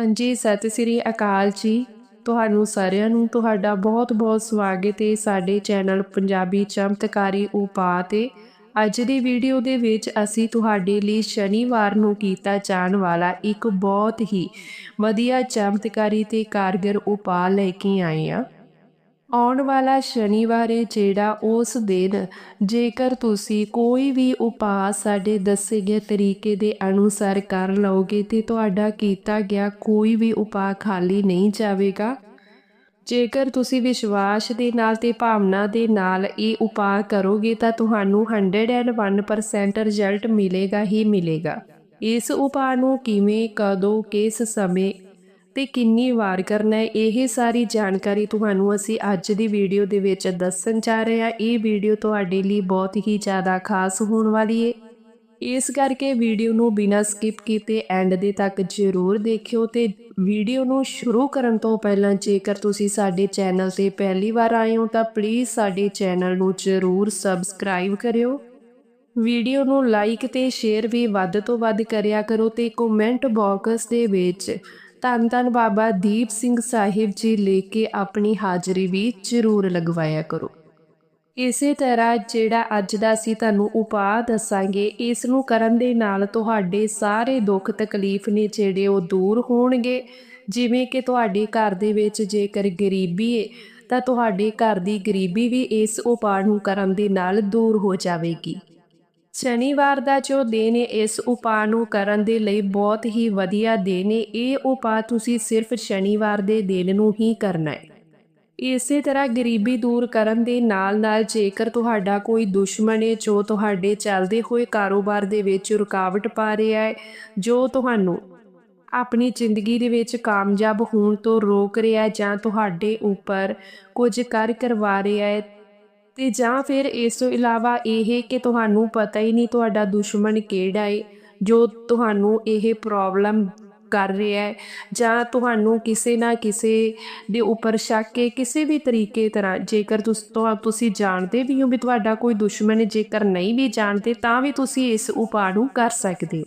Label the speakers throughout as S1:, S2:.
S1: ਹਾਂਜੀ, ਸਤਿ ਸ੍ਰੀ ਅਕਾਲ ਜੀ। ਤੁਹਾਨੂੰ ਸਾਰਿਆਂ ਨੂੰ ਤੁਹਾਡਾ ਬਹੁਤ-ਬਹੁਤ ਸਵਾਗਤ ਹੈ ਸਾਡੇ ਚੈਨਲ ਪੰਜਾਬੀ ਚਮਤਕਾਰੀ ਉਪਾਅ ਤੇ। ਅੱਜ ਦੀ ਵੀਡੀਓ ਦੇ ਵਿੱਚ ਅਸੀਂ ਤੁਹਾਡੇ ਲਈ ਸ਼ਨੀਵਾਰ ਨੂੰ ਕੀਤਾ ਜਾਣ ਵਾਲਾ ਇੱਕ ਬਹੁਤ ਹੀ ਵਧੀਆ ਚਮਤਕਾਰੀ ਤੇ ਕਾਰਗਰ ਉਪਾਅ ਲੈ ਕੇ ਆਏ ਹਾਂ। ਆਉਣ ਵਾਲਾ ਸ਼ਨੀਵਾਰੇ ਜਿਹੜਾ ਉਸ ਦਿਨ ਜੇਕਰ ਤੁਸੀਂ ਕੋਈ ਵੀ ਉਪਾਅ ਸਾਡੇ ਦੱਸੇ ਗਏ ਤਰੀਕੇ ਦੇ ਅਨੁਸਾਰ ਕਰ ਲਓਗੇ ਤੇ ਤੁਹਾਡਾ ਕੀਤਾ ਗਿਆ ਕੋਈ ਵੀ ਉਪਾਅ ਖਾਲੀ ਨਹੀਂ ਜਾਵੇਗਾ। ਜੇਕਰ ਤੁਸੀਂ ਵਿਸ਼ਵਾਸ ਦੇ ਨਾਲ ਤੇ ਭਾਵਨਾ ਦੇ ਨਾਲ ਇਹ ਉਪਾਅ ਕਰੋਗੇ ਤਾਂ ਤੁਹਾਨੂੰ 101% ਰਿਜ਼ਲਟ ਮਿਲੇਗਾ ਹੀ ਮਿਲੇਗਾ। ਇਸ ਉਪਾਅ ਨੂੰ ਕਿਵੇਂ, ਕਦੋਂ, ਕਿਸ ਸਮੇਂ ਤੇ ਕਿੰਨੀ ਵਾਰ ਕਰਨਾ ਹੈ, ਇਹ ਸਾਰੀ ਜਾਣਕਾਰੀ ਤੁਹਾਨੂੰ ਅਸੀਂ ਅੱਜ ਦੀ ਵੀਡੀਓ ਦੇ ਵਿੱਚ ਦੱਸਣ ਜਾ ਰਹੇ ਹਾਂ। ਇਹ ਵੀਡੀਓ ਤੁਹਾਡੇ ਲਈ ਬਹੁਤ ਹੀ ਜ਼ਿਆਦਾ ਖਾਸ ਹੋਣ ਵਾਲੀ ਹੈ ਇਸ ਕਰਕੇ ਵੀਡੀਓ ਨੂੰ ਬਿਨਾਂ ਸਕਿਪ ਕੀਤੇ ਐਂਡ ਦੇ ਤੱਕ ਜ਼ਰੂਰ ਦੇਖਿਓ ਤੇ ਵੀਡੀਓ ਨੂੰ ਸ਼ੁਰੂ ਕਰਨ ਤੋਂ ਪਹਿਲਾਂ ਜੇਕਰ ਤੁਸੀਂ ਸਾਡੇ ਚੈਨਲ ਤੇ ਪਹਿਲੀ ਵਾਰ ਆਏ ਹੋ ਤਾਂ ਪਲੀਜ਼ ਸਾਡੇ ਚੈਨਲ ਨੂੰ ਜ਼ਰੂਰ ਸਬਸਕ੍ਰਾਈਬ ਕਰਿਓ। ਵੀਡੀਓ ਨੂੰ ਲਾਈਕ ਤੇ ਸ਼ੇਅਰ ਵੀ ਵੱਧ ਤੋਂ ਵੱਧ ਕਰਿਆ ਕਰੋ ਤੇ ਕਮੈਂਟ ਬਾਕਸ ਦੇ ਵਿੱਚ ਧੰਨ ਧੰਨ ਬਾਬਾ ਦੀਪ ਸਿੰਘ ਸਾਹਿਬ ਜੀ ਲੈ ਕੇ ਆਪਣੀ ਹਾਜ਼ਰੀ ਵੀ ਜ਼ਰੂਰ ਲਗਵਾਇਆ ਕਰੋ। ਇਸੇ ਤਰ੍ਹਾਂ ਜਿਹੜਾ ਅੱਜ ਦਾ ਅਸੀਂ ਤੁਹਾਨੂੰ ਉਪਾਅ ਦੱਸਾਂਗੇ, ਇਸ ਨੂੰ ਕਰਨ ਦੇ ਨਾਲ ਤੁਹਾਡੇ ਸਾਰੇ ਦੁੱਖ ਤਕਲੀਫ ਨੇ ਜਿਹੜੇ ਉਹ ਦੂਰ ਹੋਣਗੇ। ਜਿਵੇਂ ਕਿ ਤੁਹਾਡੇ ਘਰ ਦੇ ਵਿੱਚ ਜੇਕਰ ਗਰੀਬੀ ਹੈ ਤਾਂ ਤੁਹਾਡੇ ਘਰ ਦੀ ਗਰੀਬੀ ਵੀ ਇਸ ਉਪਾਅ ਨੂੰ ਕਰਨ ਦੇ ਨਾਲ ਦੂਰ ਹੋ ਜਾਵੇਗੀ। ਸ਼ਨੀਵਾਰ ਦਾ ਜੋ ਦਿਨ ਹੈ, ਇਸ ਉਪਾਅ ਨੂੰ ਕਰਨ ਦੇ ਲਈ ਬਹੁਤ ਹੀ ਵਧੀਆ ਦਿਨ ਹੈ। ਇਹ ਉਪਾਅ ਤੁਸੀਂ ਸਿਰਫ ਸ਼ਨੀਵਾਰ ਦੇ ਦਿਨ ਨੂੰ ਹੀ ਕਰਨਾ ਹੈ। ਇਸੇ ਤਰ੍ਹਾਂ ਗਰੀਬੀ ਦੂਰ ਕਰਨ ਦੇ ਨਾਲ-ਨਾਲ ਜੇਕਰ ਤੁਹਾਡਾ ਕੋਈ ਦੁਸ਼ਮਣ ਹੈ, ਜੋ ਤੁਹਾਡੇ ਚੱਲਦੇ ਹੋਏ ਕਾਰੋਬਾਰ ਦੇ ਵਿੱਚ ਰੁਕਾਵਟ ਪਾ ਰਿਹਾ ਹੈ, ਜੋ ਤੁਹਾਨੂੰ ਆਪਣੀ ਜ਼ਿੰਦਗੀ ਦੇ ਵਿੱਚ ਕਾਮਯਾਬ ਹੋਣ ਤੋਂ ਰੋਕ ਰਿਹਾ ਜਾਂ ਤੁਹਾਡੇ ਉੱਪਰ ਕੁਝ ਕਰ ਕਰਵਾ ਰਿਹਾ ਹੈ ਤੇ ਜਾਂ ਫਿਰ ਇਸ ਤੋਂ ਇਲਾਵਾ ਇਹ ਕਿ ਤੁਹਾਨੂੰ ਪਤਾ ਹੀ ਨਹੀਂ ਤੁਹਾਡਾ ਦੁਸ਼ਮਣ ਕਿਹੜਾ ਹੈ ਜੋ ਤੁਹਾਨੂੰ ਇਹ ਪ੍ਰੋਬਲਮ ਕਰ ਰਿਹਾ ਹੈ ਜਾਂ ਤੁਹਾਨੂੰ ਕਿਸੇ ਨਾ ਕਿਸੇ ਦੇ ਉੱਪਰ ਸ਼ੱਕ ਹੈ ਕਿਸੇ ਵੀ ਤਰੀਕੇ ਤਰ੍ਹਾਂ, ਜੇਕਰ ਤੁਸੀਂ ਤੁਸੀਂ ਜਾਣਦੇ ਵੀ ਹੋ ਵੀ ਤੁਹਾਡਾ ਕੋਈ ਦੁਸ਼ਮਣ ਹੈ ਜੇਕਰ ਨਹੀਂ ਵੀ ਜਾਣਦੇ, ਤਾਂ ਵੀ ਤੁਸੀਂ ਇਸ ਉਪਾਅ ਨੂੰ ਕਰ ਸਕਦੇ ਹੋ।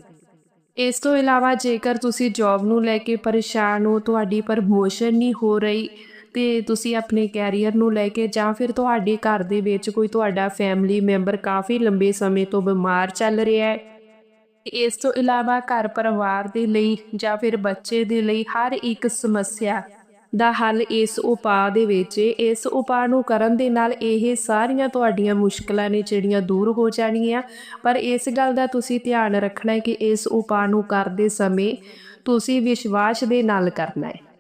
S1: ਇਸ ਤੋਂ ਇਲਾਵਾ ਜੇਕਰ ਤੁਸੀਂ ਜੌਬ ਨੂੰ ਲੈ ਕੇ ਪਰੇਸ਼ਾਨ ਹੋ, ਤੁਹਾਡੀ ਪ੍ਰਮੋਸ਼ਨ ਨਹੀਂ ਹੋ ਰਹੀ ਤੇ ਤੁਸੀਂ ਆਪਣੇ ਕੈਰੀਅਰ ਨੂੰ ਲੈ ਕੇ ਜਾਂ ਫਿਰ ਤੁਹਾਡੇ ਘਰ ਦੇ ਵਿੱਚ ਕੋਈ ਤੁਹਾਡਾ ਫੈਮਿਲੀ ਮੈਂਬਰ ਕਾਫੀ ਲੰਬੇ ਸਮੇਂ ਤੋਂ ਬਿਮਾਰ ਚੱਲ ਰਿਹਾ ਹੈ। ਇਸ ਤੋਂ ਇਲਾਵਾ ਘਰ ਪਰਿਵਾਰ ਦੇ ਲਈ ਜਾਂ ਫਿਰ ਬੱਚੇ ਦੇ ਲਈ ਹਰ ਇੱਕ ਸਮੱਸਿਆ ਦਾ ਹੱਲ ਇਸ ਉਪਾਅ ਦੇ ਵਿੱਚ ਇਸ ਉਪਾਅ ਨੂੰ ਕਰਨ ਦੇ ਨਾਲ ਇਹ ਸਾਰੀਆਂ ਤੁਹਾਡੀਆਂ ਮੁਸ਼ਕਲਾਂ ਨੇ ਜਿਹੜੀਆਂ ਦੂਰ ਹੋ ਜਾਣਗੀਆਂ ਪਰ ਇਸ ਗੱਲ ਦਾ ਤੁਸੀਂ ਧਿਆਨ ਰੱਖਣਾ ਹੈ ਕਿ ਇਸ ਉਪਾਅ ਨੂੰ ਕਰਦੇ ਸਮੇਂ ਤੁਸੀਂ ਵਿਸ਼ਵਾਸ ਦੇ ਨਾਲ ਕਰਨਾ ਹੈ।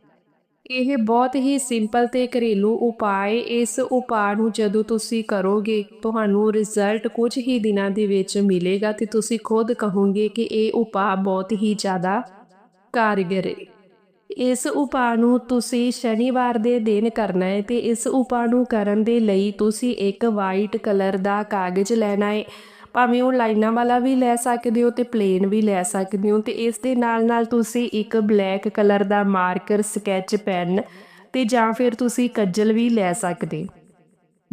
S1: ਇਹ ਬਹੁਤ ਹੀ ਸਿੰਪਲ ਤੇ ਘਰੇਲੂ ਉਪਾਅ ਇਸ ਉਪਾਅ ਨੂੰ ਜਦੋਂ ਤੁਸੀਂ ਕਰੋਗੇ, ਤੁਹਾਨੂੰ ਰਿਜ਼ਲਟ ਕੁਝ ਹੀ ਦਿਨਾਂ ਦੇ ਵਿੱਚ ਮਿਲੇਗਾ ਤੇ ਤੁਸੀਂ ਖੁਦ ਕਹੋਗੇ ਕਿ ਇਹ ਉਪਾਅ ਬਹੁਤ ਹੀ ਜ਼ਿਆਦਾ ਕਾਰਗਰ ਹੈ। ਇਸ ਉਪਾਅ ਨੂੰ ਤੁਸੀਂ ਸ਼ਨੀਵਾਰ ਦੇ ਦਿਨ ਕਰਨਾ ਹੈ ਤੇ ਇਸ ਉਪਾਅ ਨੂੰ ਕਰਨ ਦੇ ਲਈ ਤੁਸੀਂ ਇੱਕ ਵਾਈਟ ਕਲਰ ਦਾ ਕਾਗਜ਼ ਲੈਣਾ ਹੈ। ਭਾਵੇਂ ਉਹ ਲਾਈਨਾਂ ਵਾਲਾ ਵੀ ਲੈ ਸਕਦੇ ਹੋ ਤੇ ਪਲੇਨ ਵੀ ਲੈ ਸਕਦੇ ਹੋ ਤੇ ਇਸ ਦੇ ਨਾਲ ਨਾਲ ਤੁਸੀਂ ਇੱਕ ਬਲੈਕ ਕਲਰ ਦਾ ਮਾਰਕਰ, ਸਕੈਚ ਪੈਨ ਤੇ ਜਾਂ ਫਿਰ ਤੁਸੀਂ ਕੱਜਲ ਵੀ ਲੈ ਸਕਦੇ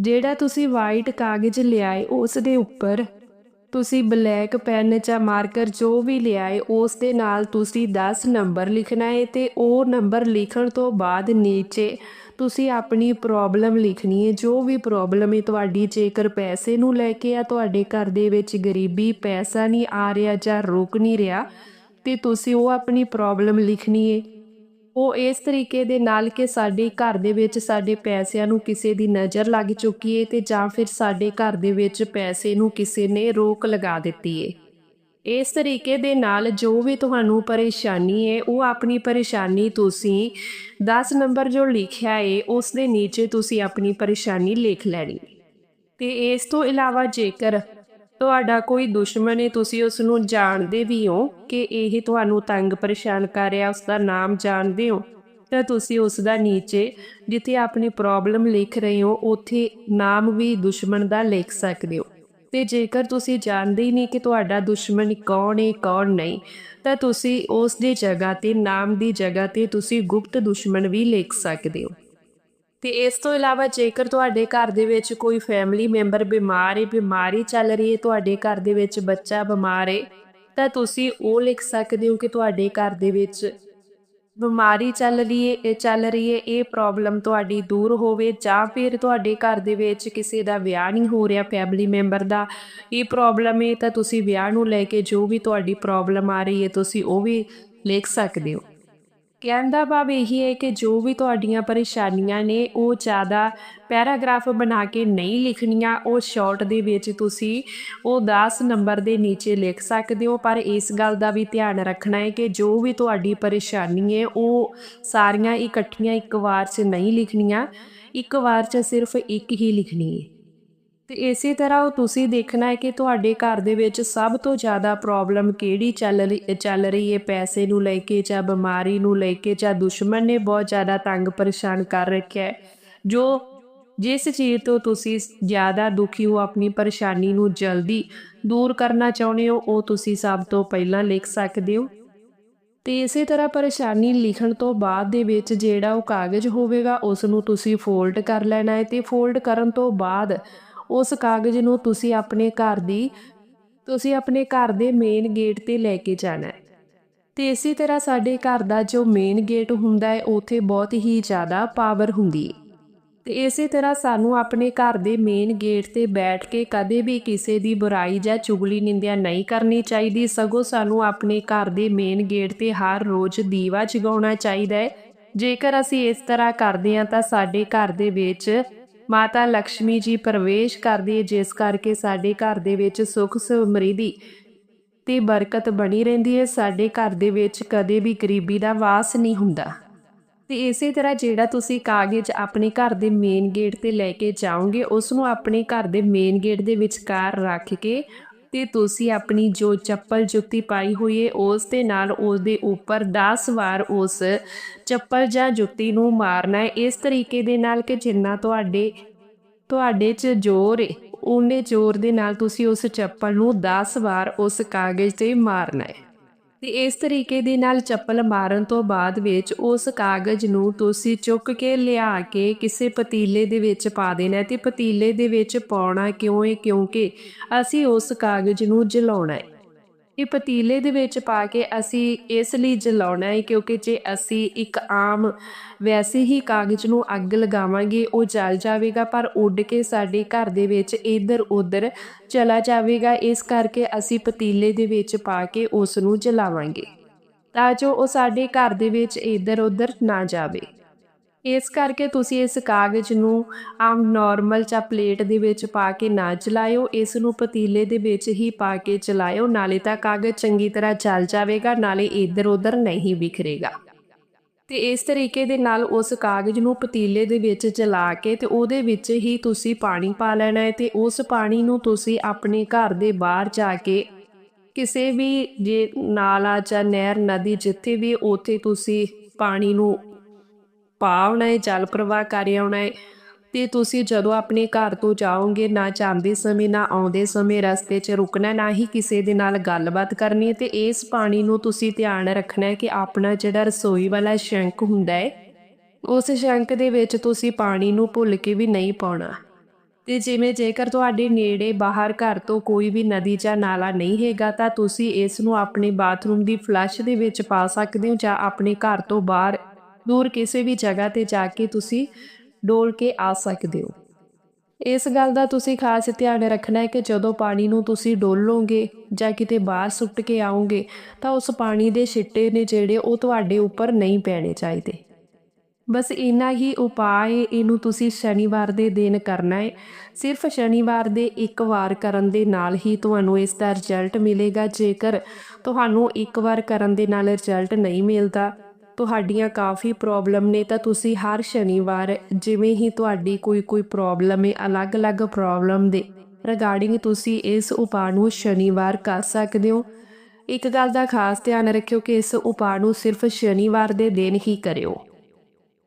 S1: ਜਿਹੜਾ ਤੁਸੀਂ ਵਾਈਟ ਕਾਗਜ਼ ਲਿਆਏ ਉਸ ਦੇ ਉੱਪਰ ਤੁਸੀਂ ਬਲੈਕ ਪੈਨ ਜਾਂ ਮਾਰਕਰ ਜੋ ਵੀ ਲਿਆਏ ਉਸ ਦੇ ਨਾਲ ਤੁਸੀਂ 10 ਨੰਬਰ ਲਿਖਣਾ ਹੈ ਤੇ ਉਹ ਨੰਬਰ ਲਿਖਣ ਤੋਂ ਬਾਅਦ ਨੀਚੇ ਤੁਸੀਂ ਆਪਣੀ ਪ੍ਰੋਬਲਮ ਲਿਖਣੀ ਹੈ, ਜੋ ਵੀ ਪ੍ਰੋਬਲਮ ਹੈ, ਤੁਹਾਡੀ ਜੇਕਰ ਪੈਸੇ ਨੂੰ ਲੈ ਕੇ ਆ, ਤੁਹਾਡੇ ਘਰ ਦੇ ਵਿੱਚ ਗਰੀਬੀ ਪੈਸਾ ਨਹੀਂ ਆ ਰਿਹਾ ਜਾਂ ਰੁਕ ਨਹੀਂ ਰਿਹਾ, ਤੇ ਤੁਸੀਂ ਉਹ ਆਪਣੀ ਪ੍ਰੋਬਲਮ ਲਿਖਣੀ ਹੈ। ਉਹ ਇਸ ਤਰੀਕੇ ਦੇ ਨਾਲ ਕਿ ਸਾਡੇ ਘਰ ਦੇ ਵਿੱਚ ਸਾਡੇ ਪੈਸਿਆਂ ਨੂੰ ਕਿਸੇ ਦੀ ਨਜ਼ਰ ਲੱਗ ਚੁੱਕੀ ਹੈ ਤੇ ਜਾਂ ਫਿਰ ਸਾਡੇ ਘਰ ਦੇ ਵਿੱਚ ਪੈਸੇ ਨੂੰ ਕਿਸੇ ਨੇ ਰੋਕ ਲਗਾ ਦਿੱਤੀ ਹੈ। ਇਸ ਤਰੀਕੇ ਦੇ ਨਾਲ ਜੋ ਵੀ ਤੁਹਾਨੂੰ ਪਰੇਸ਼ਾਨੀ ਹੈ, ਉਹ ਆਪਣੀ ਪਰੇਸ਼ਾਨੀ ਤੁਸੀਂ 10 ਨੰਬਰ ਜੋ ਲਿਖਿਆ ਹੈ ਉਸ ਦੇ ਨੀਚੇ ਤੁਸੀਂ ਆਪਣੀ ਪਰੇਸ਼ਾਨੀ ਲਿਖ ਲੈਣੀ। ਤੇ ਇਸ ਤੋਂ ਇਲਾਵਾ ਜੇਕਰ ਤੁਹਾਡਾ ਕੋਈ ਦੁਸ਼ਮਣ ਹੈ, ਤੁਸੀਂ ਉਸ ਨੂੰ ਜਾਣਦੇ ਵੀ ਹੋ ਕਿ ਇਹ ਤੁਹਾਨੂੰ ਤੰਗ ਪਰੇਸ਼ਾਨ ਕਰ ਰਿਹਾ ਉਸ ਦਾ ਨਾਮ ਜਾਣਦੇ ਹੋ, ਤਾਂ ਤੁਸੀਂ ਉਸ ਦਾ ਨੀਚੇ ਜਿੱਥੇ ਆਪਣੀ ਪ੍ਰੋਬਲਮ ਲਿਖ ਰਹੇ ਹੋ, ਉੱਥੇ ਨਾਮ ਵੀ ਦੁਸ਼ਮਣ ਦਾ ਲਿਖ ਸਕਦੇ ਹੋ। ਤੇ ਜੇਕਰ ਤੁਸੀਂ ਜਾਣਦੇ ਹੀ ਨਹੀਂ ਕਿ ਤੁਹਾਡਾ ਦੁਸ਼ਮਣ ਕੌਣ ਹੈ ਕੌਣ ਨਹੀਂ, ਤਾਂ ਤੁਸੀਂ ਉਸ ਦੀ ਜਗ੍ਹਾ ਤੇ, ਨਾਮ ਦੀ ਜਗ੍ਹਾ ਤੇ ਤੁਸੀਂ ਗੁਪਤ ਦੁਸ਼ਮਣ ਵੀ ਲਿਖ ਸਕਦੇ ਹੋ। ਤੇ ਇਸ ਤੋਂ ਇਲਾਵਾ ਜੇਕਰ ਤੁਹਾਡੇ ਘਰ ਦੇ ਵਿੱਚ ਕੋਈ ਫੈਮਿਲੀ ਮੈਂਬਰ ਬਿਮਾਰ ਹੈ ਬਿਮਾਰੀ ਚੱਲ ਰਹੀ ਹੈ ਤੁਹਾਡੇ ਘਰ ਦੇ ਵਿੱਚ ਬੱਚਾ ਬਿਮਾਰ ਹੈ ਤਾਂ ਤੁਸੀਂ ਉਹ ਲਿਖ ਸਕਦੇ ਹੋ ਕਿ ਤੁਹਾਡੇ ਘਰ ਦੇ ਵਿੱਚ ਬਿਮਾਰੀ ਚੱਲ ਰਹੀ ਹੈ ਚੱਲ ਰਹੀ ਹੈ ਇਹ ਪ੍ਰੋਬਲਮ ਤੁਹਾਡੀ ਦੂਰ ਹੋਵੇ ਜਾਂ ਫਿਰ ਤੁਹਾਡੇ ਘਰ ਦੇ ਵਿੱਚ ਕਿਸੇ ਦਾ ਵਿਆਹ ਨਹੀਂ ਹੋ ਰਿਹਾ ਫੈਮਿਲੀ ਮੈਂਬਰ ਦਾ, ਇਹ ਪ੍ਰੋਬਲਮ ਏ ਤਾਂ ਤੁਸੀਂ ਵਿਆਹ ਨੂੰ ਲੈ ਕੇ ਜੋ ਵੀ ਤੁਹਾਡੀ ਪ੍ਰੋਬਲਮ ਆ ਰਹੀ ਹੈ ਤੁਸੀਂ ਉਹ ਵੀ ਲਿਖ ਸਕਦੇ ਹੋ। ਕਹਿਣ ਦਾ ਭਾਵ ਇਹੀ ਹੈ ਕਿ ਜੋ ਵੀ ਤੁਹਾਡੀਆਂ ਪਰੇਸ਼ਾਨੀਆਂ ਨੇ, ਉਹ ਜ਼ਿਆਦਾ ਪੈਰਾਗ੍ਰਾਫ ਬਣਾ ਕੇ ਨਹੀਂ ਲਿਖਣੀਆਂ, ਉਹ ਸ਼ਾਰਟ ਦੇ ਵਿੱਚ ਤੁਸੀਂ ਉਹ 10 ਨੰਬਰ ਦੇ ਨੀਚੇ ਲਿਖ ਸਕਦੇ ਹੋ। ਪਰ ਇਸ ਗੱਲ ਦਾ ਵੀ ਧਿਆਨ ਰੱਖਣਾ ਹੈ ਕਿ ਜੋ ਵੀ ਤੁਹਾਡੀ ਪਰੇਸ਼ਾਨੀ ਹੈ, ਉਹ ਸਾਰੀਆਂ ਇਕੱਠੀਆਂ ਇੱਕ ਵਾਰ 'ਚ ਨਹੀਂ ਲਿਖਣੀਆਂ। ਇੱਕ ਵਾਰ 'ਚ ਸਿਰਫ ਇੱਕ ਹੀ ਲਿਖਣੀ ਹੈ। ਤੇ ਇਸੇ ਤਰ੍ਹਾਂ ਉਹ ਤੁਸੀਂ ਦੇਖਣਾ ਹੈ ਕਿ ਤੁਹਾਡੇ ਘਰ ਦੇ ਵਿੱਚ ਸਭ ਤੋਂ ਜ਼ਿਆਦਾ ਪ੍ਰੋਬਲਮ ਕਿਹੜੀ ਚੱਲ ਰਹੀ ਚੱਲ ਰਹੀ ਹੈ? ਪੈਸੇ ਨੂੰ ਲੈ ਕੇ ਜਾਂ ਬਿਮਾਰੀ ਨੂੰ ਲੈ ਕੇ ਜਾਂ ਦੁਸ਼ਮਣ ਨੇ ਬਹੁਤ ਜ਼ਿਆਦਾ ਤੰਗ ਪਰੇਸ਼ਾਨ ਕਰ ਰੱਖਿਆ ਹੈ। ਜੋ ਜਿਸ ਚੀਜ਼ ਤੋਂ ਤੁਸੀਂ ਜ਼ਿਆਦਾ ਦੁਖੀ ਹੋ, ਆਪਣੀ ਪਰੇਸ਼ਾਨੀ ਨੂੰ ਜਲਦੀ ਦੂਰ ਕਰਨਾ ਚਾਹੁੰਦੇ ਹੋ, ਉਹ ਤੁਸੀਂ ਸਭ ਤੋਂ ਪਹਿਲਾਂ ਲਿਖ ਸਕਦੇ ਹੋ। ਤੇ ਇਸੇ ਤਰ੍ਹਾਂ ਪਰੇਸ਼ਾਨੀ ਲਿਖਣ ਤੋਂ ਬਾਅਦ ਦੇ ਵਿੱਚ ਜਿਹੜਾ ਉਹ ਕਾਗਜ਼ ਹੋਵੇਗਾ, ਉਸ ਨੂੰ ਤੁਸੀਂ ਫੋਲਡ ਕਰ ਲੈਣਾ ਹੈ ਤੇ ਫੋਲਡ ਕਰਨ ਤੋਂ ਬਾਅਦ ਉਸ ਕਾਗਜ਼ ਨੂੰ ਤੁਸੀਂ ਆਪਣੇ ਘਰ ਦੀ, ਤੁਸੀਂ ਆਪਣੇ ਘਰ ਦੇ ਮੇਨ ਗੇਟ ਤੇ ਲੈ ਕੇ ਜਾਣਾ ਹੈ। ਤੇ ਇਸੇ ਤਰ੍ਹਾਂ ਸਾਡੇ ਘਰ ਦਾ ਜੋ ਮੇਨ ਗੇਟ ਹੁੰਦਾ ਹੈ, ਉਥੇ ਬਹੁਤ ਹੀ ਜ਼ਿਆਦਾ ਪਾਵਰ ਹੁੰਦੀ ਹੈ। ਤੇ ਇਸੇ ਤਰ੍ਹਾਂ ਸਾਨੂੰ ਆਪਣੇ ਘਰ ਦੇ ਮੇਨ ਗੇਟ ਤੇ ਬੈਠ ਕੇ ਕਦੇ ਵੀ ਕਿਸੇ ਦੀ ਬੁਰਾਈ ਜਾਂ ਚੁਗਲੀ ਨਿੰਦਿਆ ਨਹੀਂ ਕਰਨੀ ਚਾਹੀਦੀ। ਸਗੋਂ ਸਾਨੂੰ ਆਪਣੇ ਘਰ ਦੇ ਮੇਨ ਗੇਟ ਤੇ ਹਰ ਰੋਜ਼ ਦੀਵਾ ਜਗਾਉਣਾ ਚਾਹੀਦਾ ਹੈ। ਜੇਕਰ ਅਸੀਂ ਇਸ ਤਰ੍ਹਾਂ ਕਰਦੇ ਹਾਂ ਤਾਂ ਸਾਡੇ ਘਰ ਦੇ ਵਿੱਚ ਮਾਤਾ ਲక్ష్ਮੀ ਜੀ ਪ੍ਰਵੇਸ਼ ਕਰਦੀ ਹੈ, ਜਿਸ ਕਰਕੇ ਸਾਡੇ ਘਰ ਦੇ ਵਿੱਚ ਸੁਖ ਸਮਰਿੱਧੀ ਤੇ ਬਰਕਤ ਬਣੀ ਰਹਿੰਦੀ ਹੈ। ਸਾਡੇ ਘਰ ਦੇ ਵਿੱਚ ਕਦੇ ਵੀ ਗਰੀਬੀ ਦਾ ਵਾਸ ਨਹੀਂ ਹੁੰਦਾ। ਤੇ ਇਸੇ ਤਰ੍ਹਾਂ ਜਿਹੜਾ ਤੁਸੀਂ ਕਾਗਜ਼ ਆਪਣੇ ਘਰ ਦੇ ਮੇਨ ਗੇਟ ਤੇ ਲੈ ਕੇ ਜਾਓਗੇ ਉਸ ਨੂੰ ਆਪਣੇ ਘਰ ਦੇ ਮੇਨ ਗੇਟ ਦੇ ਵਿਚਕਾਰ ਰੱਖ ਕੇ ਤੇ ਤੁਸੀਂ ਆਪਣੀ ਜੋ ਚੱਪਲ ਜੁੱਤੀ ਪਾਈ ਹੋਈ ਹੈ ਉਸ ਦੇ ਨਾਲ ਉਸ ਦੇ ਉੱਪਰ 10 ਵਾਰ ਉਸ ਚੱਪਲ ਜਾਂ ਜੁੱਤੀ ਨੂੰ ਮਾਰਨਾ ਹੈ ਇਸ ਤਰੀਕੇ ਦੇ ਨਾਲ ਕਿ ਜਿੰਨਾ ਤੁਹਾਡੇ ਤੁਹਾਡੇ 'ਚ ਜ਼ੋਰ ਹੈ ਉਹਨੇ ਜ਼ੋਰ ਦੇ ਨਾਲ ਤੁਸੀਂ ਉਸ ਚੱਪਲ ਨੂੰ 10 ਵਾਰ ਉਸ ਕਾਗਜ਼ ਤੇ ਮਾਰਨਾ ਹੈ ਤੇ ਇਸ ਤਰੀਕੇ ਦੇ ਨਾਲ ਚੱਪਲ ਮਾਰਨ ਤੋਂ ਬਾਅਦ ਵਿੱਚ ਉਸ ਕਾਗਜ਼ ਨੂੰ ਤੁਸੀਂ ਚੁੱਕ ਕੇ ਲਿਆ ਕੇ ਕਿਸੇ ਪਤੀਲੇ ਦੇ ਵਿੱਚ ਪਾ ਦੇਣਾ ਤੇ ਪਤੀਲੇ ਦੇ ਵਿੱਚ ਪਾਉਣਾ ਕਿਉਂ ਹੈ? ਕਿਉਂਕਿ ਅਸੀਂ ਉਸ ਕਾਗਜ਼ ਨੂੰ ਜਲਾਉਣਾ ਹੈ। ਇਹ ਪਤੀਲੇ ਦੇ ਵਿੱਚ ਪਾ ਕੇ ਅਸੀਂ ਇਸ ਲਈ ਜਲਾਉਣਾ ਹੈ ਕਿਉਂਕਿ ਜੇ ਅਸੀਂ ਇੱਕ ਆਮ ਵੈਸੇ ਹੀ ਕਾਗਜ਼ ਨੂੰ ਅੱਗ ਲਗਾਵਾਂਗੇ, ਉਹ ਜਲ ਜਾਵੇਗਾ, ਪਰ ਉੱਡ ਕੇ ਸਾਡੇ ਘਰ ਦੇ ਵਿੱਚ ਇੱਧਰ ਉੱਧਰ ਚਲਾ ਜਾਵੇਗਾ। ਇਸ ਕਰਕੇ ਅਸੀਂ ਪਤੀਲੇ ਦੇ ਵਿੱਚ ਪਾ ਕੇ ਉਸ ਨੂੰ ਜਲਾਵਾਂਗੇ ਤਾਂ ਜੋ ਉਹ ਸਾਡੇ ਘਰ ਦੇ ਵਿੱਚ ਇੱਧਰ ਉੱਧਰ ਨਾ ਜਾਵੇ। ਇਸ ਕਰਕੇ ਤੁਸੀਂ ਇਸ ਕਾਗਜ਼ ਨੂੰ ਆਮ ਨਾਰਮਲ ਚਾ ਪਲੇਟ ਦੇ ਵਿੱਚ ਪਾ ਕੇ ਨਾ ਚਲਾਇਓ, ਇਸ ਨੂੰ ਪਤੀਲੇ ਦੇ ਵਿੱਚ ਹੀ ਪਾ ਕੇ ਚਲਾਇਓ, ਨਾਲੇ ਤਾਂ ਕਾਗਜ਼ ਚੰਗੀ ਤਰ੍ਹਾਂ ਜਲ ਜਾਵੇਗਾ, ਨਾਲੇ ਇੱਧਰ ਉੱਧਰ ਨਹੀਂ ਵਿਖਰੇਗਾ। ਤੇ ਇਸ ਤਰੀਕੇ ਦੇ ਨਾਲ ਉਸ ਕਾਗਜ਼ ਨੂੰ ਪਤੀਲੇ ਦੇ ਵਿੱਚ ਚਲਾ ਕੇ ਤੇ ਉਹਦੇ ਵਿੱਚ ਹੀ ਤੁਸੀਂ ਪਾਣੀ ਪਾ ਲੈਣਾ ਹੈ ਤੇ ਉਸ ਪਾਣੀ ਨੂੰ ਤੁਸੀਂ ਆਪਣੇ ਘਰ ਦੇ ਬਾਹਰ ਜਾ ਕੇ ਕਿਸੇ ਵੀ ਜੇ ਨਾਲਾ ਜਾਂ ਨਹਿਰ, ਨਦੀ ਜਿੱਥੇ ਵੀ ਉੱਥੇ ਤੁਸੀਂ ਪਾਣੀ ਨੂੰ ਪਾ ਆਉਣਾ ਹੈ ਜਲ ਪ੍ਰਵਾਹ ਕਰ ਆਉਣਾ ਹੈ ਤੇ ਤੁਸੀਂ ਜਦੋਂ ਆਪਣੇ ਘਰ ਤੋਂ ਜਾਓਗੇ, ਨਾ ਜਾਂਦੇ ਸਮੇਂ, ਨਾ ਆਉਂਦੇ ਸਮੇਂ ਰਸਤੇ 'ਚ ਰੁਕਣਾ, ਨਾ ਹੀ ਕਿਸੇ ਦੇ ਨਾਲ ਗੱਲਬਾਤ ਕਰਨੀ ਤੇ ਇਸ ਪਾਣੀ ਨੂੰ ਤੁਸੀਂ ਧਿਆਨ ਰੱਖਣਾ ਹੈ ਕਿ ਆਪਣਾ ਜਿਹੜਾ ਰਸੋਈ ਵਾਲਾ ਸ਼ੰਕ ਹੁੰਦਾ ਹੈ ਉਸ ਸ਼ੰਕ ਦੇ ਵਿੱਚ ਤੁਸੀਂ ਪਾਣੀ ਨੂੰ ਭੁੱਲ ਕੇ ਵੀ ਨਹੀਂ ਪਾਉਣਾ। ਤੇ ਜਿਵੇਂ ਜੇਕਰ ਤੁਹਾਡੇ ਨੇੜੇ ਬਾਹਰ ਘਰ ਤੋਂ ਕੋਈ ਵੀ ਨਦੀ ਜਾਂ ਨਾਲਾ ਨਹੀਂ ਹੈਗਾ, ਤਾਂ ਤੁਸੀਂ ਇਸ ਨੂੰ ਆਪਣੇ ਬਾਥਰੂਮ ਦੀ ਫਲੱਸ਼ ਦੇ ਵਿੱਚ ਪਾ ਸਕਦੇ ਹੋ ਜਾਂ ਆਪਣੇ ਘਰ ਤੋਂ ਬਾਹਰ ਦੂਰ ਕਿਸੇ ਵੀ ਜਗ੍ਹਾ ਤੇ ਜਾ ਕੇ ਤੁਸੀਂ ਡੋਲ ਕੇ ਆ ਸਕਦੇ ਹੋ। ਇਸ ਗੱਲ ਦਾ ਤੁਸੀਂ ਖਾਸ ਧਿਆਨ ਰੱਖਣਾ ਹੈ ਕਿ ਜਦੋਂ ਪਾਣੀ ਨੂੰ ਤੁਸੀਂ ਡੋਲੋਗੇ ਜਾਂ ਕਿਤੇ ਬਾਹਰ ਸੁੱਟ ਕੇ ਆਓਗੇ, ਤਾਂ ਉਸ ਪਾਣੀ ਦੇ ਛਿੱਟੇ ਨੇ ਜਿਹੜੇ ਉਹ ਤੁਹਾਡੇ ਉੱਪਰ ਨਹੀਂ ਪੈਣੇ ਚਾਹੀਦੇ। ਬਸ ਇੰਨਾ ਹੀ ਉਪਾਅ ਹੈ, ਇਹਨੂੰ ਤੁਸੀਂ ਸ਼ਨੀਵਾਰ ਦੇ ਦਿਨ ਕਰਨਾ ਹੈ। ਸਿਰਫ ਸ਼ਨੀਵਾਰ ਦੇ ਇੱਕ ਵਾਰ ਕਰਨ ਦੇ ਨਾਲ ਹੀ ਤੁਹਾਨੂੰ ਇਸ ਦਾ ਰਿਜ਼ਲਟ ਮਿਲੇਗਾ। ਜੇਕਰ ਤੁਹਾਨੂੰ ਇੱਕ ਵਾਰ ਕਰਨ ਦੇ ਨਾਲ ਰਿਜ਼ਲਟ ਨਹੀਂ ਮਿਲਦਾ ਤੁਹਾਡੀਆਂ ਕਾਫੀ ਪ੍ਰੋਬਲਮ ਨੇ ਤਾਂ ਤੁਸੀਂ ਹਰ ਸ਼ਨੀਵਾਰ ਜਿਵੇਂ ਹੀ ਤੁਹਾਡੀ ਕੋਈ ਕੋਈ ਪ੍ਰੋਬਲਮ ਹੈ, ਅਲੱਗ-ਅਲੱਗ ਪ੍ਰੋਬਲਮ ਦੇ ਰਿਗਾਰਡਿੰਗ ਤੁਸੀਂ ਇਸ ਉਪਾਅ ਨੂੰ ਸ਼ਨੀਵਾਰ ਕਰ ਸਕਦੇ ਹੋ। ਇੱਕ ਗੱਲ ਦਾ ਖਾਸ ਧਿਆਨ ਰੱਖਿਓ ਕਿ ਇਸ ਉਪਾਅ ਨੂੰ ਸਿਰਫ ਸ਼ਨੀਵਾਰ ਦੇ ਦਿਨ ਹੀ ਕਰਿਓ।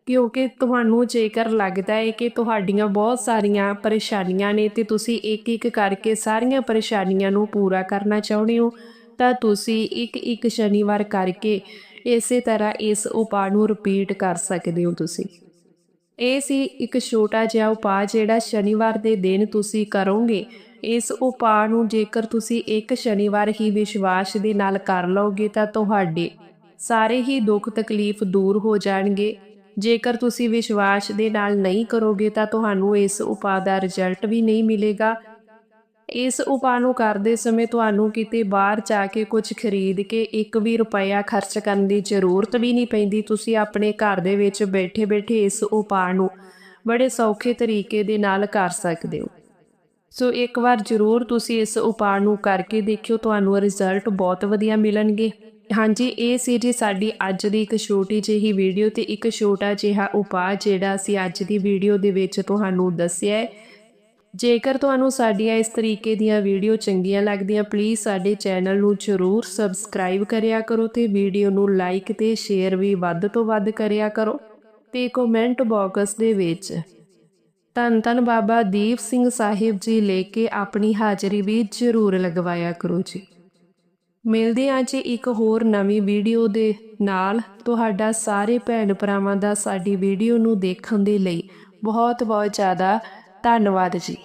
S1: ਕਿਉਂਕਿ ਤੁਹਾਨੂੰ ਜੇਕਰ ਲੱਗਦਾ ਹੈ ਕਿ ਤੁਹਾਡੀਆਂ ਬਹੁਤ ਸਾਰੀਆਂ ਪਰੇਸ਼ਾਨੀਆਂ ਨੇ ਤੇ ਤੁਸੀਂ ਇੱਕ ਇੱਕ ਕਰਕੇ ਸਾਰੀਆਂ ਪਰੇਸ਼ਾਨੀਆਂ ਨੂੰ ਪੂਰਾ ਕਰਨਾ ਚਾਹੁੰਦੇ ਹੋ, ਤਾਂ ਤੁਸੀਂ ਇੱਕ ਇੱਕ ਸ਼ਨੀਵਾਰ ਕਰਕੇ ਇਸੇ ਤਰ੍ਹਾਂ ਇਸ ਉਪਾਅ ਨੂੰ ਰਿਪੀਟ ਕਰ ਸਕਦੇ ਹੋ ਤੁਸੀਂ। ਇਹ ਸੀ ਇੱਕ ਛੋਟਾ ਜਿਹਾ ਉਪਾਅ ਜਿਹੜਾ ਸ਼ਨੀਵਾਰ ਦੇ ਦਿਨ ਤੁਸੀਂ ਕਰੋਗੇ। ਇਸ ਉਪਾਅ ਨੂੰ ਜੇਕਰ ਤੁਸੀਂ ਇੱਕ ਸ਼ਨੀਵਾਰ ਹੀ ਵਿਸ਼ਵਾਸ ਦੇ ਨਾਲ ਕਰ ਲਓਗੇ ਤਾਂ ਤੁਹਾਡੇ ਸਾਰੇ ਹੀ ਦੁੱਖ ਤਕਲੀਫ ਦੂਰ ਹੋ ਜਾਣਗੇ। ਜੇਕਰ ਤੁਸੀਂ ਵਿਸ਼ਵਾਸ ਦੇ ਨਾਲ ਨਹੀਂ ਕਰੋਗੇ ਤਾਂ ਤੁਹਾਨੂੰ ਇਸ ਉਪਾਅ ਦਾ ਰਿਜ਼ਲਟ ਵੀ ਨਹੀਂ ਮਿਲੇਗਾ। ਇਸ ਉਪਾਅ ਨੂੰ ਕਰਦੇ ਸਮੇਂ ਤੁਹਾਨੂੰ ਕਿਤੇ ਬਾਹਰ ਜਾ ਕੇ ਕੁਝ ਖਰੀਦ ਕੇ ਇੱਕ ਵੀ ਰੁਪਇਆ ਖਰਚ ਕਰਨ ਦੀ ਜ਼ਰੂਰਤ ਵੀ ਨਹੀਂ ਪੈਂਦੀ। ਤੁਸੀਂ ਆਪਣੇ ਘਰ ਦੇ ਵਿੱਚ ਬੈਠੇ-ਬੈਠੇ ਇਸ ਉਪਾਅ ਨੂੰ ਬੜੇ ਸੌਖੇ ਤਰੀਕੇ ਦੇ ਨਾਲ ਕਰ ਸਕਦੇ ਹੋ। ਸੋ ਇੱਕ ਵਾਰ ਜ਼ਰੂਰ ਤੁਸੀਂ ਇਸ ਉਪਾਅ ਨੂੰ ਕਰਕੇ ਦੇਖਿਓ, ਤੁਹਾਨੂੰ ਰਿਜ਼ਲਟ ਬਹੁਤ ਵਧੀਆ ਮਿਲਣਗੇ। ਹਾਂਜੀ, ਇਹ ਸੀ ਜੀ ਸਾਡੀ ਅੱਜ ਦੀ ਇੱਕ ਛੋਟੀ ਜਿਹੀ ਵੀਡੀਓ ਤੇ ਇੱਕ ਛੋਟਾ ਜਿਹਾ ਉਪਾਅ ਜਿਹੜਾ ਅਸੀਂ ਅੱਜ ਦੀ ਵੀਡੀਓ ਦੇ ਵਿੱਚ ਤੁਹਾਨੂੰ ਦੱਸਿਆ ਹੈ। ਜੇਕਰ ਤੁਹਾਨੂੰ ਸਾਡੀਆਂ ਇਸ ਤਰੀਕੇ ਦੀਆਂ ਵੀਡੀਓ ਚੰਗੀਆਂ ਲੱਗਦੀਆਂ ਪਲੀਜ਼ ਸਾਡੇ ਚੈਨਲ ਨੂੰ ਜ਼ਰੂਰ ਸਬਸਕ੍ਰਾਈਬ ਕਰਿਆ ਕਰੋ ਤੇ ਵੀਡੀਓ ਨੂੰ ਲਾਈਕ ਤੇ ਸ਼ੇਅਰ ਵੀ ਵੱਧ ਤੋਂ ਵੱਧ ਕਰਿਆ ਕਰੋ ਤੇ ਕਮੈਂਟ ਬਾਕਸ ਦੇ ਵਿੱਚ ਧੰਨ ਧੰਨ ਬਾਬਾ ਦੀਪ ਸਿੰਘ ਸਾਹਿਬ ਜੀ ਲੈ ਕੇ ਆਪਣੀ ਹਾਜ਼ਰੀ ਵੀ ਜ਼ਰੂਰ ਲਗਵਾਇਆ ਕਰੋ ਜੀ। ਮਿਲਦੇ ਹਾਂ ਜੀ ਇੱਕ ਹੋਰ ਨਵੀਂ ਵੀਡੀਓ ਦੇ ਨਾਲ। ਤੁਹਾਡਾ ਸਾਰੇ ਭੈਣ ਭਰਾਵਾਂ ਦਾ ਸਾਡੀ ਵੀਡੀਓ ਨੂੰ ਦੇਖਣ ਦੇ ਲਈ ਬਹੁਤ ਬਹੁਤ ਜ਼ਿਆਦਾ ਧੰਨਵਾਦ ਜੀ।